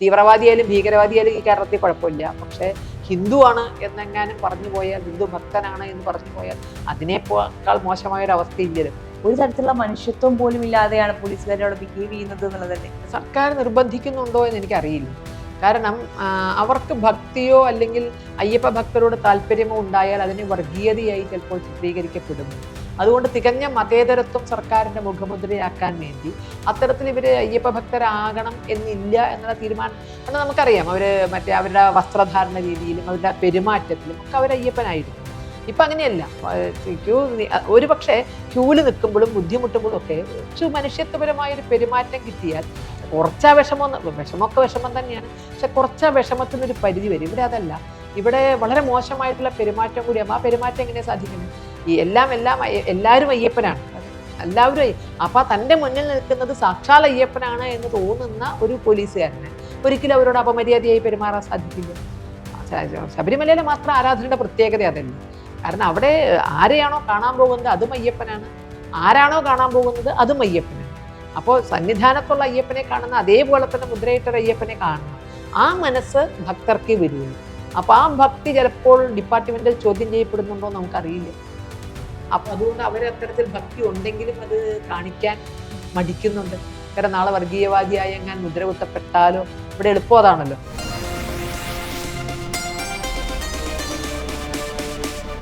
തീവ്രവാദിയായാലും ഭീകരവാദിയായാലും ഈ കേരളത്തിൽ കുഴപ്പമില്ല. പക്ഷെ ഹിന്ദുവാണ് എന്നെങ്ങാനും പറഞ്ഞു പോയാൽ ഹിന്ദു ഭക്തനാണ് എന്ന് പറഞ്ഞു പോയാൽ അതിനേക്കാൾ മോശമായ ഒരു അവസ്ഥ അവസ്ഥയില്ലല്ലോ ഒരു തരത്തിലുള്ള മനുഷ്യത്വം പോലും ഇല്ലാതെയാണ് പോലീസുകാരോട് ബിഹേവ് ചെയ്യുന്നത് എന്നുള്ളതല്ലേ സർക്കാർ നിർബന്ധിക്കുന്നുണ്ടോ എന്ന് എനിക്കറിയില്ല. കാരണം അവർക്ക് ഭക്തിയോ അല്ലെങ്കിൽ അയ്യപ്പ ഭക്തരോട് താല്പര്യമോ ഉണ്ടായാൽ അതിനെ വർഗീയതയായി ചിലപ്പോൾ ചിത്രീകരിക്കപ്പെടുന്നു. അതുകൊണ്ട് തികഞ്ഞ മതേതരത്വം സർക്കാരിന്റെ മുഖമുദ്രയാക്കാൻ വേണ്ടി അത്തരത്തിൽ ഇവർ അയ്യപ്പ ഭക്തരാകണം എന്നില്ല എന്നുള്ള തീരുമാനം എന്ന് നമുക്കറിയാം. അവർ മറ്റേ അവരുടെ വസ്ത്രധാരണ രീതിയിലും അവരുടെ പെരുമാറ്റത്തിലും ഒക്കെ അവർ അയ്യപ്പനായിരുന്നു. ഇപ്പൊ അങ്ങനെയല്ല. ക്യൂ ഒരു പക്ഷേ ക്യൂവിൽ നിൽക്കുമ്പോഴും ബുദ്ധിമുട്ടുമ്പോഴും ഒക്കെ കുറച്ച് മനുഷ്യത്വപരമായൊരു പെരുമാറ്റം കിട്ടിയാൽ കുറച്ചാ വിഷമം വിഷമമൊക്കെ വിഷമം തന്നെയാണ്. പക്ഷെ കുറച്ചാ വിഷമത്തിനൊരു പരിധി വരും. ഇവിടെ അതല്ല. ഇവിടെ വളരെ മോശമായിട്ടുള്ള പെരുമാറ്റം കൂടിയാകുമ്പോൾ ആ പെരുമാറ്റം എങ്ങനെ സാധിക്കുന്നത്? ഈ എല്ലാം എല്ലാം എല്ലാവരും അയ്യപ്പനാണ്. എല്ലാവരും അയ്യ- അപ്പൊ തന്റെ മുന്നിൽ നിൽക്കുന്നത് സാക്ഷാൽ അയ്യപ്പനാണ് എന്ന് തോന്നുന്ന ഒരു പോലീസുകാരന്. ഒരിക്കലും അവരോട് അപമര്യാദയായി പെരുമാറാൻ സാധിക്കില്ല. ശബരിമലയിലെ മാത്രം ആരാധനയുടെ പ്രത്യേകത അതല്ല. കാരണം അവിടെ ആരെയാണോ കാണാൻ പോകുന്നത് അതും അയ്യപ്പനാണ്. ആരാണോ കാണാൻ പോകുന്നത് അതും അയ്യപ്പനാണ്. അപ്പോൾ സന്നിധാനത്തുള്ള അയ്യപ്പനെ കാണുന്ന അതേപോലെ തന്നെ മുദ്രയിട്ട അയ്യപ്പനെ കാണണം. ആ മനസ്സ് ഭക്തർക്ക് വരുള്ളൂ അപ്പോൾ ആ ഭക്തി ചിലപ്പോൾ ഡിപ്പാർട്ട്മെന്റിൽ ചോദ്യം ചെയ്യപ്പെടുന്നുണ്ടോ നമുക്കറിയില്ല. അപ്പൊ അതുകൊണ്ട് അവർ അത്തരത്തിൽ ഭക്തി ഉണ്ടെങ്കിലും അത് കാണിക്കാൻ മടിക്കുന്നുണ്ട്. കാരണം നാളെ വർഗീയവാദിയായി എങ്ങാൻ മുദ്രകുത്തപ്പെട്ടാലോ? ഇവിടെ എളുപ്പം അതാണല്ലോ.